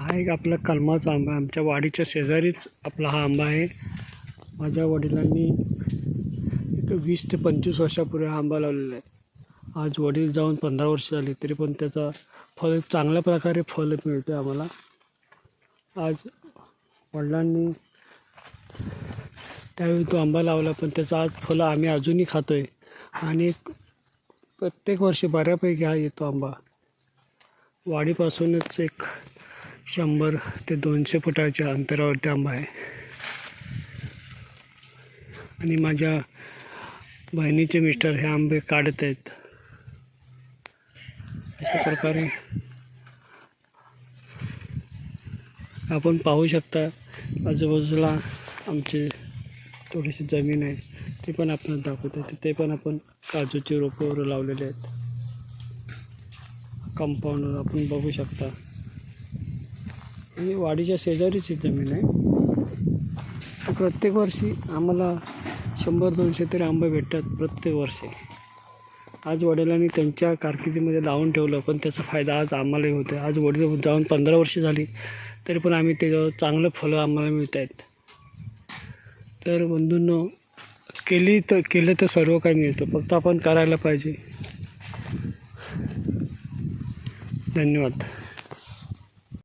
हा एक आपला कलमाचा आंबा आहे. आमच्या वाडीच्या शेजारीच आपला हा आंबा आहे. माझ्या वडिलांनी एक वीस ते पंचवीस वर्षापूर्वी हा आंबा लावलेला आहे. आज वडील जाऊन पंधरा वर्ष झाली तरी पण त्याचा फळ चांगल्या प्रकारे फळ मिळतं आम्हाला. आज वडिलांनी त्यावेळी तो आंबा लावला पण त्याचा आज फळं आम्ही अजूनही खातो आहे आणि प्रत्येक वर्षी बऱ्यापैकी हा येतो आंबा. वाडीपासूनच एक शंभर ते दोनशे फुटाच्या अंतरावरती आंबा आहे. आणि माझ्या बहिणीचे मिस्टर हे आंबे काढत आहेत. अशा प्रकारे आपण पाहू शकता आजूबाजूला आमचे थोडीशी जमीन आहे. ते पण आपण दाखवतो तिथे पण आपण काजूची रोपं लावलेले आहेत. कंपाऊंडवर आपण बघू शकता. ही वाडीच्या शेजारीच ही जमीन आहे. प्रत्येक वर्षी आम्हाला शंभर दोनशे तरी आंबे भेटतात प्रत्येक वर्षी. आज वडिलांनी त्यांच्या कारकिर्दीमध्ये लावून ठेवलं पण त्याचा फायदा आज आम्हालाही होतो आहे आज वडील जाऊन पंधरा वर्ष झाली तरी पण आम्ही त्याच्यावर चांगलं फळं आम्हाला मिळत आहेत. तर बंधूंनो केली तर केलं तर सर्व काही मिळतं. फक्त आपण करायला पाहिजे. धन्यवाद.